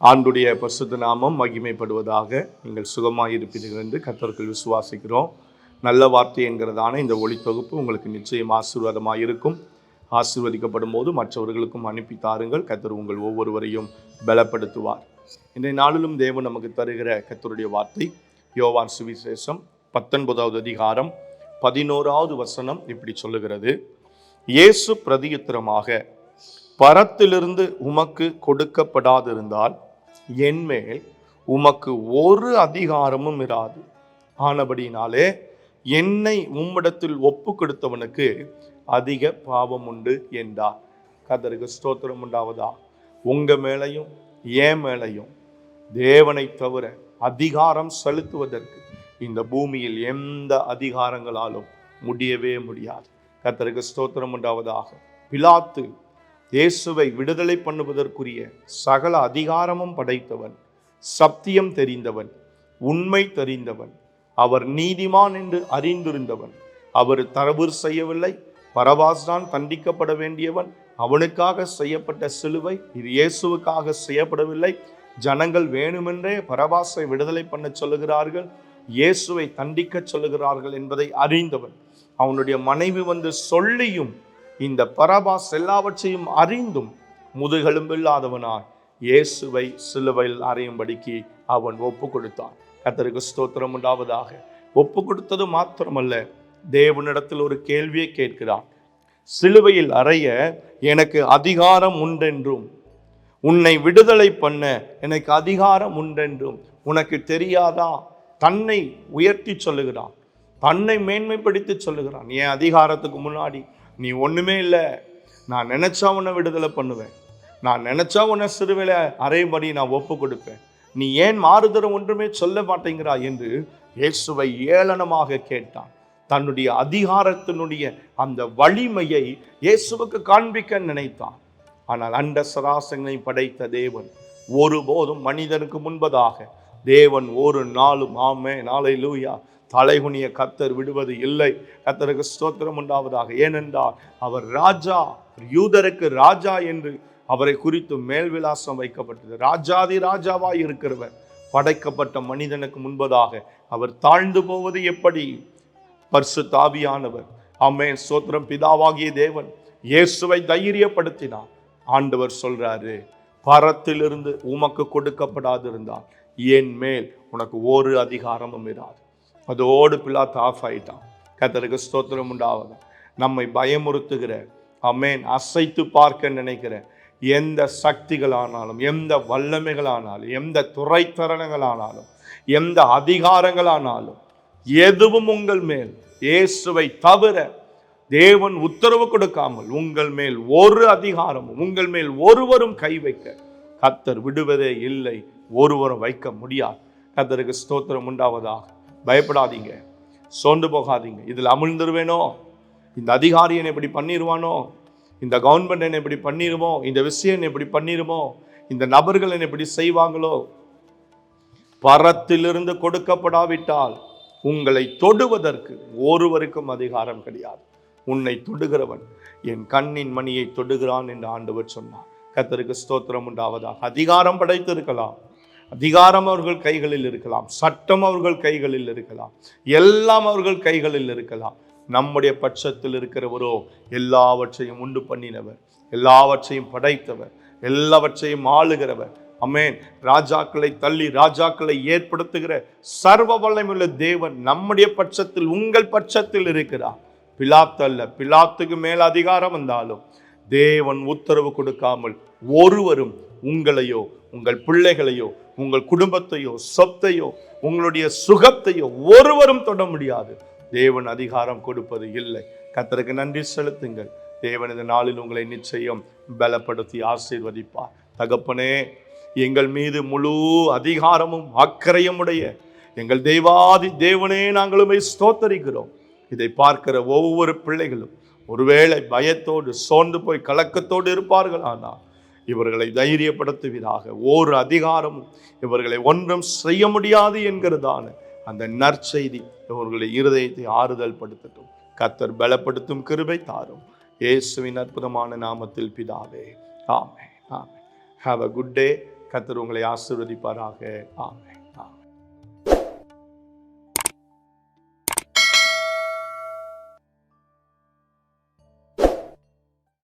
ஆண்டுடைய பரிசுத்த நாமம் மகிமைப்படுவதாக நீங்கள் சுகமாக இருப்பீர்கள் என்று கத்தர்கள் விசுவாசிக்கிறோம். நல்ல வார்த்தை என்கிறதான இந்த ஒளி தொகுப்பு உங்களுக்கு நிச்சயம் ஆசீர்வாதமாக இருக்கும். ஆசீர்வதிக்கப்படும் போது மற்றவர்களுக்கும் அனுப்பி தாருங்கள். கத்தர் உங்கள் ஒவ்வொருவரையும் பலப்படுத்துவார். இன்றைய நாளிலும் தேவன் நமக்கு தருகிற கத்தருடைய வார்த்தை யோவான் சுவிசேஷம் பத்தொன்பதாவது அதிகாரம் பதினோராவது வசனம் இப்படி சொல்லுகிறது. இயேசு பிரதியுத்திரமாக பரத்திலிருந்து உமக்கு கொடுக்கப்படாதிருந்தால் என்மேல் உமக்கு ஒரு அதிகாரமும் இராது. ஆனபடினாலே என்னை உம்மிடத்தில் ஒப்பு கொடுத்தவனுக்கு அதிக பாவம் உண்டு என்றார். கதருக்கு ஸ்தோத்திரம் உண்டாவதா? உங்க மேலையும் என் மேலையும் தேவனை தவிர அதிகாரம் செலுத்துவதற்கு இந்த பூமியில் எந்த அதிகாரங்களாலும் முடியவே முடியாது. கத்தருக்கு ஸ்தோத்திரம் உண்டாவதாக. பிலாத்து இயேசுவை விடுதலை பண்ணுவதற்குரிய சகல அதிகாரமும் படைத்தவன் சத்தியம் தெரிந்தவன் உண்மை தெரிந்தவன் அவர் நீதிமான் என்று அறிந்திருந்தவன் அவர் தரவு செய்யவில்லை பரவாஸ்தான் தண்டிக்கப்பட வேண்டியவன் அவனுக்காக செய்யப்பட்ட சிலுவை இது இயேசுவுக்காக செய்யப்படவில்லை ஜனங்கள் வேணுமென்றே பரவாசை விடுதலை பண்ண சொல்லுகிறார்கள் இயேசுவை தண்டிக்க சொல்லுகிறார்கள் என்பதை அறிந்தவன் அவனுடைய மனைவி வந்து சொல்லியும் இந்த பரபாஸ் எல்லாவற்றையும் அறிந்தும் முதுகெலும்பில்லாதவனாய் இயேசுவை சிலுவையில் அறையும்படிக்கு அவன் ஒப்பு கொடுத்தான் கத்தருக்கு ஸ்தோத்திரம் உண்டாவதாக. ஒப்பு கொடுத்தது மாத்திரமல்ல தேவனிடத்தில் ஒரு கேள்வியை கேட்கிறான். சிலுவையில் அறைய எனக்கு அதிகாரம் உண்டென்றும் உன்னை விடுதலை பண்ண எனக்கு அதிகாரம் உண்டென்றும் உனக்கு தெரியாதா? தன்னை உயர்த்தி சொல்லுகிறான். தன்னை மேன்மைப்படுத்தி சொல்லுகிறான். என் அதிகாரத்துக்கு முன்னாடி நீ ஒன்றுமே இல்லை. நான் நினச்சா உன்னை விடுதலை பண்ணுவேன். நான் நினச்சா உன்னை சிறுவில அரைபடி நான் ஒப்பு கொடுப்பேன். நீ ஏன் மாறுதரம் ஒன்றுமே சொல்ல மாட்டேங்கிறாய் என்று இயேசுவை ஏளனமாக கேட்டான். தன்னுடைய அதிகாரத்தினுடைய அந்த வலிமையை இயேசுவுக்கு காண்பிக்க நினைத்தான். ஆனால் அண்ட சராசங்களை படைத்த தேவன் ஒருபோதும் மனிதனுக்கு முன்பதாக தேவன் ஒரு நாளும் ஆமே நாளை லூயா தலைகுனிய கத்தர் விடுவது இல்லை. கத்தருக்கு ஸ்தோத்திரம் உண்டாவதாக. ஏனென்றால் அவர் ராஜா யூதருக்கு ராஜா என்று அவரை குறித்து மேல் விலாசம் வைக்கப்பட்டது. ராஜாதி ராஜாவாய் இருக்கிறவர். படைக்கப்பட்ட மனிதனுக்கு முன்பதாக அவர் தாழ்ந்து போவது எப்படி? பர்சு தாவியானவர். அம்மே சோத்திரம் பிதாவாகிய தேவன் இயேசுவை தைரியப்படுத்தினார். ஆண்டவர் சொல்றாரு பரத்திலிருந்து உமக்கு கொடுக்கப்படாதிருந்தால் என் மேல் உனக்கு ஒரு அதிகாரமும் இராது. அதோடு பிள்ளா ஆஃப் ஆயிட்டான் கத்தருக்கு ஸ்தோத்திரம் உண்டாவது? நம்மை பயமுறுத்துகிற அமேன் அசைத்து பார்க்க நினைக்கிற எந்த சக்திகளானாலும் எந்த வல்லமைகளானாலும் எந்த துறைத்தரணங்களானாலும் எந்த அதிகாரங்களானாலும் எதுவும் உங்கள் மேல் இயேசுவை தவிர தேவன் உத்தரவு கொடுக்காமல் உங்கள் மேல் ஒரு அதிகாரமும் உங்கள் மேல் ஒருவரும் கை வைக்க கத்தர் விடுவதே இல்லை ஒருவரும் வைக்க முடியாது. கத்தருக்கு ஸ்தோத்திரம் உண்டாவதாக. பயப்படாதீங்க. சோர்ந்து போகாதீங்க. இதில் அமிழ்ந்துருவேனோ? இந்த அதிகாரி என்னை இப்படி பண்ணிடுவானோ இந்த கவர்மெண்ட் என்னை இப்படி பண்ணிடுமோ இந்த விஷயம் என்னை இப்படி பண்ணிடுமோ இந்த நபர்கள் என்னை இப்படி செய்வாங்களோ? பரத்திலிருந்து கொடுக்கப்படாவிட்டால் உங்களை தொடுவதற்கு ஒருவருக்கும் அதிகாரம் கிடையாது. உன்னை தொடுகிறவன் என் கண்ணின் மணியை தொடுகிறான் என்று ஆண்டவர் சொன்னார். கத்தருக்கு ஸ்தோத்திரம் உண்டாவதாக. அதிகாரம் படைத்திருக்கலாம். அதிகாரம் அவர்கள் கைகளில் இருக்கலாம் சட்டம் அவர்கள் கைகளில் இருக்கலாம் எல்லாம் அவர்கள் கைகளில் இருக்கலாம். நம்முடைய பட்சத்தில் இருக்கிறவரோ எல்லாவற்றையும் உண்டு பண்ணினவர் எல்லாவற்றையும் படைத்தவர் எல்லாவற்றையும் ஆளுகிறவர். அமேன் ராஜாக்களை தள்ளி ராஜாக்களை ஏற்படுத்துகிற சர்வ வல்லமுள்ள தேவன் நம்முடைய பட்சத்தில் உங்கள் பட்சத்தில் இருக்கிறார். பிலாத்து அல்ல பிலாத்துக்கு மேல் அதிகாரம் வந்தாலும் தேவன் உத்தரவு கொடுக்காமல் ஒருவரும் உங்களையோ உங்கள் பிள்ளைகளையோ உங்கள் குடும்பத்தையோ சொத்தையோ உங்களுடைய சுகத்தையோ ஒருவரும் தொட முடியாது. தேவன் அதிகாரம் கொடுப்பது இல்லை. கத்தருக்கு நன்றி செலுத்துங்கள். தேவன் இந்த நாளில் உங்களை நிச்சயம் பலப்படுத்தி ஆசீர்வதிப்பார். தகப்பனே எங்கள் மீது முழு அதிகாரமும் அக்கறையும் உடைய எங்கள் தெய்வாதி தேவனே நாங்களுமே ஸ்தோத்தரிக்கிறோம். இதை பார்க்கிற ஒவ்வொரு பிள்ளைகளும் ஒருவேளை பயத்தோடு சோர்ந்து போய் கலக்கத்தோடு இருப்பார்கள் ஆனால் இவர்களை தைரியப்படுத்துவதாக ஓர் அதிகாரமும் இவர்களை ஒன்றும் செய்ய முடியாது என்கிறதான அந்த நற்செய்தி இவர்களுடைய இருதயத்தை ஆறுதல் படுத்தட்டும். கத்தர் பலப்படுத்தும் கிருபை தாரும். இயேசுவின் அற்புதமான நாமத்தில் பிதாவே ஆமே ஆமே ஹாவ் அ குட் டே கத்தர் உங்களை ஆசிர்வதிப்பாராக. ஆமே